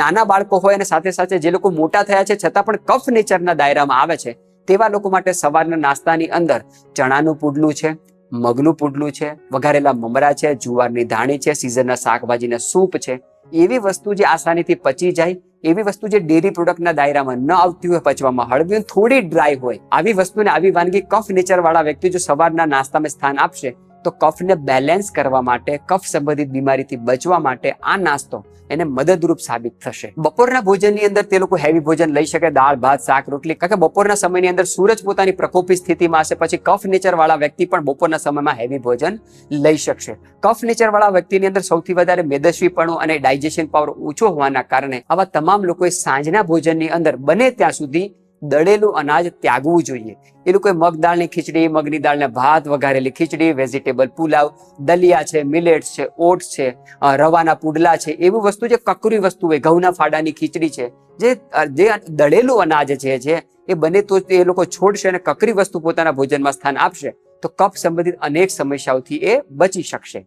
નાના બાળકો હોય અને સાથે સાથે જે લોકો મોટા થયા છે, છતાં પણ કફ નેચરના દાયરામાં આવે છે, તેવા લોકો માટે સવારના નાસ્તાની અંદર ચણાનું પુડલું છે, મગનું પુડલું છે, વઘારેલા મમરા છે, જુવારની ધાણી છે, સિઝનના શાકભાજીના સૂપ છે. એવી વસ્તુ જે આસાનીથી પચી જાય, એવી વસ્તુ જે ડેરી પ્રોડક્ટના દાયરામાં ન આવતી હોય, પચવામાં હળવી થોડી ડ્રાય હોય, આવી વસ્તુને આવી વાનગી કફ નેચર વાળા વ્યક્તિ જો સવારના નાસ્તામાં સ્થાન આપશે તો કફને બેલેન્સ કરવા માટે, કફ સંબંધિત બીમારીથી બચવા માટે આ નાસ્તો એને મદદરૂપ સાબિત થશે. બપોરના ભોજનની અંદર તે લોકો હેવી ભોજન લઈ શકે, દાળ, ભાત, શાક, રોટલી, કારણ કે બપોરના સમયની અંદર સૂરજ પોતાની પ્રકોપી સ્થિતિમાં હશે, પછી કફ નેચરવાળા વ્યક્તિ પણ બપોરના સમયમાં હેવી ભોજન લઈ શકશે. કફ નેચર વાળા વ્યક્તિની અંદર સૌથી વધારે મેદસ્વીપણું અને ડાયજેશન પાવર ઓછો હોવાના કારણે આવા તમામ લોકોએ સાંજના ભોજનની અંદર બને ત્યાં સુધી દળેલું અનાજ ત્યાગવું જોઈએ. એ લોકોએ મગ દાળની ખીચડી, મગની દાળને ભાત વઘારેલી ખીચડી વેજીટેબલ પુલાવ, દલિયા છે મિલેટ્સ છે ઓટ્સ છે રવાના પુડલા છે, એવી વસ્તુ જે કકરી વસ્તુ હોય, ઘઉંના ફાડાની ખીચડી છે, જે જે દળેલું અનાજ જે છે એ બને તો એ લોકો છોડશે અને કકરી વસ્તુ પોતાના ભોજનમાં સ્થાન આપશે. તો કફ સંબંધિત અનેક સમસ્યાઓથી એ બચી શકશે.